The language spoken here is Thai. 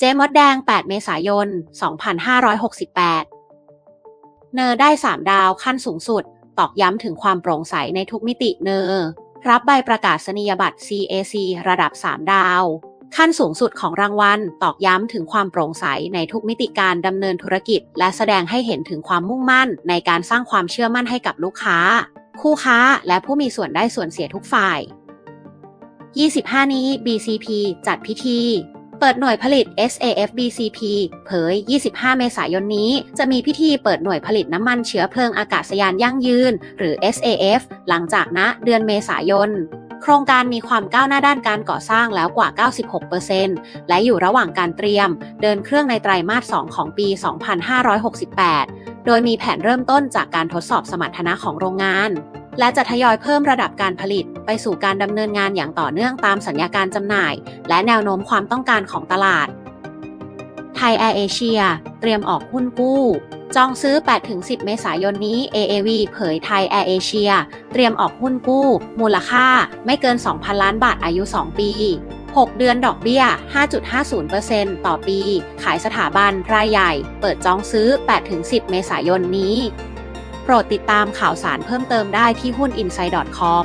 เจมดแดง 8 เมษายน 2568 เนอได้ 3 ดาวขั้นสูงสุด ตอกย้ำถึงความโปร่งใสในทุกมิติเนอ รับใบประกาศนียบัตร CAC ระดับ 3 ดาว ขั้นสูงสุดของรางวัล ตอกย้ำถึงความโปร่งใสในทุกมิติการดำเนินธุรกิจ และแสดงให้เห็นถึงความมุ่งมั่น ในการสร้างความเชื่อมั่นให้กับลูกค้า คู่ค้า และผู้มีส่วนได้ส่วนเสียทุกฝ่าย 25 นี้ BCP จัดพิธี เปิดหน่วยผลิต SAF BCP เผย 25 เมษายนนี้ จะมีพิธีเปิดหน่วยผลิตน้ำมันเชื้อเพลิงอากาศยานยั่งยืน หรือ SAF หลังจากณเดือนเมษายนโครงการมีความก้าวหน้าด้านการก่อสร้างแล้วกว่า 96%และอยู่ระหว่างการเตรียม เดินเครื่องในไตรมาส 2 ของปี 2568 โดยมีแผนเริ่มต้นจากการทดสอบสมรรถนะของโรงงาน และจะทยอยเพิ่มระดับการผลิต ไปสู่การดำเนินงานอย่างต่อเนื่องตามสัญญาการจำหน่าย และแนวโน้มความต้องการของตลาด ไทยแอร์เอเชียเตรียมออกหุ้นกู้ จองซื้อ 8-10 เมษายนนี้ AAV เผยไทยแอร์เอเชียเตรียมออกหุ้นกู้ มูลค่าไม่เกิน 2,000 ล้านบาทอายุ 2 ปี 6 เดือนดอกเบี้ย 5.50%ต่อปี ขายสถาบันรายใหญ่ เปิดจองซื้อ 8-10 เมษายนนี้ โปรดติดตามข่าวสารเพิ่มเติมได้ที่หุ้น inside.com